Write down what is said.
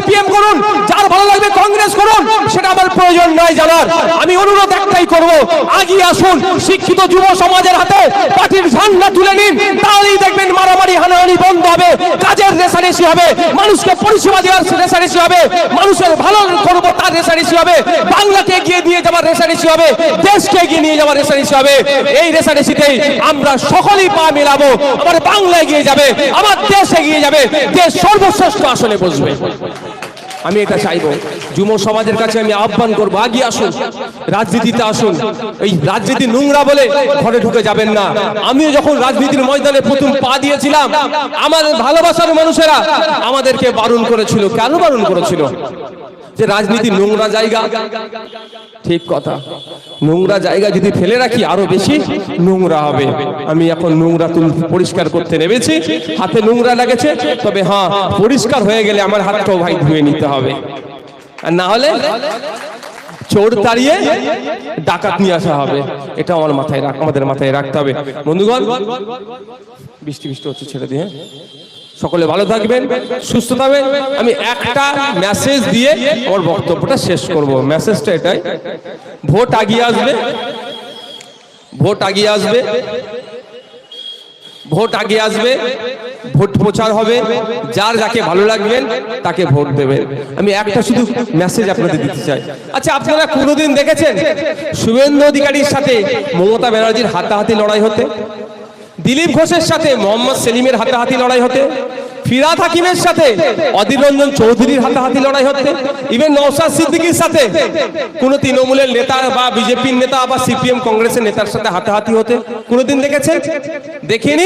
CPM করুন, যার ভালো লাগবে কংগ্রেস করুন, সেটা আমার প্রয়োজন নয় জানার। আমি অনুরোধ একটাই করব আগে আসুন, শিক্ষিত যুব সমাজের হাতে পার্টির ঝান্ডা তুলে নিন, তাহলেই দেখবেন মারামারি, হানাহানি বন্ধ হবে, কাজের রেশারেশি হবে, মানুষকে পরিষেবা দেওয়ার রেশারেশি হবে, মানুষের ভালো রেশারেশি হবে, বাংলাকে এগিয়ে নিয়ে যাওয়ার রেশারেশি হবে, দেশকে এগিয়ে নিয়ে যাওয়ার রেশারেশি হবে। এই রেশারেশিতেই আমরা সকলেই পা মেলাবো, আমার বাংলা এগিয়ে যাবে, আমার দেশ এগিয়ে যাবে, দেশ সর্বশ্রেষ্ঠ আসনে বসবে। আমি এটা চাইব, যুব সমাজের কাছে আমি আহ্বান করব, আগিয়ে আসুন, রাজনীতিতে আসুন। এই রাজনীতি নোংরা বলে ঘরে ঢুকে যাবেন না। আমিও যখন রাজনীতির ময়দানে প্রথম পা দিয়েছিলাম আমার ভালোবাসার মানুষেরা আমাদেরকে বারণ করেছিল। কেন বারণ করেছিল? যে রাজনীতি নোংরা জায়গা। ঠিক কথা। নোংরা জায়গা যদি ফেলে রাখি, আরও বেশি নোংরা হবে। আমি এখন নোংরা তুল পরিষ্কার করতে নেমেছি। হাতে নোংরা লেগেছে, তবে হ্যাঁ পরিষ্কার হয়ে গেলে আমার হাতটাও ভাই ধুয়ে নিতে হবে। আর না হলে চোর তাড়িয়ে ডাকাত নিয়ে আসা হবে। এটা আমার মাথায় আমাদের মাথায় রাখতে হবে। বন্ধুগণ, বৃষ্টি বৃষ্টি হচ্ছে, ছেড়ে দিয়ে সকলে ভালো থাকবেন, সুস্থ থাকবেন। আমি একটা মেসেজ দিয়ে আমার বক্তব্যটা শেষ করব। মেসেজটা এটাই, ভোট আগিয়ে আসবে, ভোট আগিয়ে আসবে, ভোট আগে আসবে, ভোট প্রচার হবে, যার যাকে ভালো লাগবেন তাকে ভোট দেবেন আমি একটা শুধু মেসেজ আপনাদের দিতে চাই। আচ্ছা আপনারা কোনোদিন দেখেছেন? শুভেন্দু অধিকারীর সাথে মমতা ব্যানার্জির হাতাহাতি লড়াই হতে? দিলীপ ঘোষের সাথে মোহাম্মদ সেলিমের হাতাহাতি লড়াই হতে, ফিরাদ হাকিমের সাথে অধীর রঞ্জন চৌধুরীর হাতাহাতি লড়াই হতে ইভেন নওশাদ সিদ্দিকির সাথে কোনো তৃণমূলের নেতা বা বিজেপির নেতা বা সিপিএম কংগ্রেসের নেতার সাথে হাতাহাতি হতে কোনোদিন দেখেছেন? দেখিনি?